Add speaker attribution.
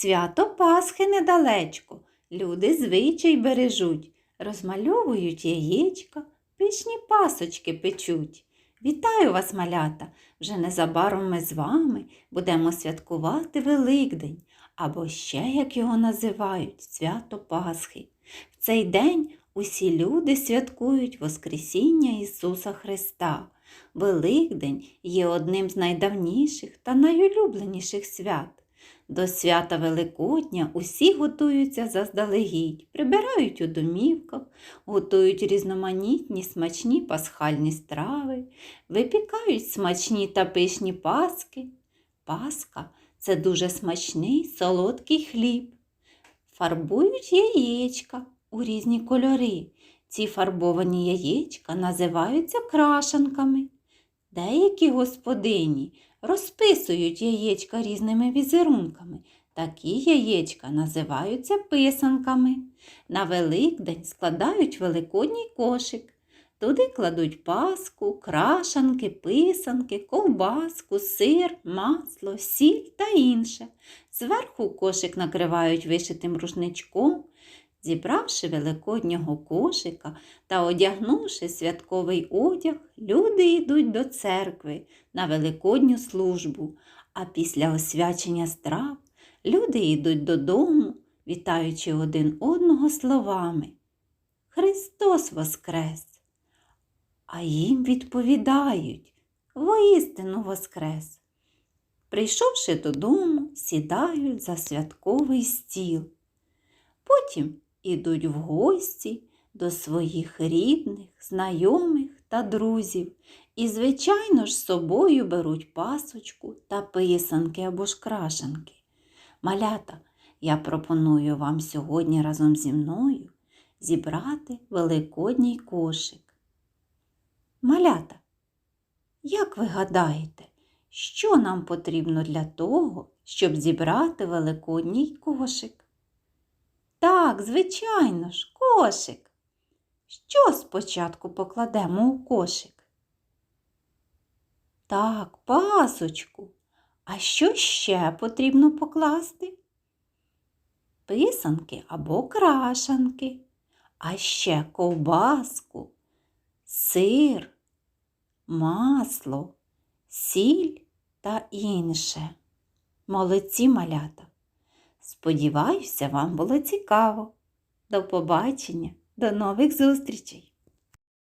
Speaker 1: Свято Пасхи недалечко, люди звичай бережуть, розмальовують яєчка, пишні пасочки печуть. Вітаю вас, малята! Вже незабаром ми з вами будемо святкувати Великдень, або ще, як його називають, свято Пасхи. В цей день усі люди святкують Воскресіння Ісуса Христа. Великдень є одним з найдавніших та найулюбленіших свят. До свята Великодня усі готуються заздалегідь, прибирають у домівках, готують різноманітні смачні пасхальні страви, випікають смачні та пишні паски. Паска це дуже смачний солодкий хліб. Фарбують яєчка у різні кольори. Ці фарбовані яєчка називаються крашанками. Деякі господині розписують яєчка різними візерунками. Такі яєчка називаються писанками. На Великдень складають великодній кошик. Туди кладуть паску, крашанки, писанки, ковбаску, сир, масло, сіль та інше. Зверху кошик накривають вишитим рушничком. Зібравши великоднього кошика та одягнувши святковий одяг, люди йдуть до церкви на великодню службу, а після освячення страв люди йдуть додому, вітаючи один одного словами Христос Воскрес! А їм відповідають воістину Воскрес! Прийшовши додому, сідають за святковий стіл. Потім ідуть в гості до своїх рідних, знайомих та друзів і, звичайно ж, з собою беруть пасочку та писанки або ж крашанки. Малята, я пропоную вам сьогодні разом зі мною зібрати великодній кошик. Малята, як ви гадаєте, що нам потрібно для того, щоб зібрати великодній кошик? Так, звичайно ж, кошик. Що спочатку покладемо у кошик? Так, пасочку. А що ще потрібно покласти? Писанки або крашанки, а ще ковбаску, сир, масло, сіль та інше. Молодці малята! Сподіваюся, вам було цікаво. До побачення, до нових зустрічей!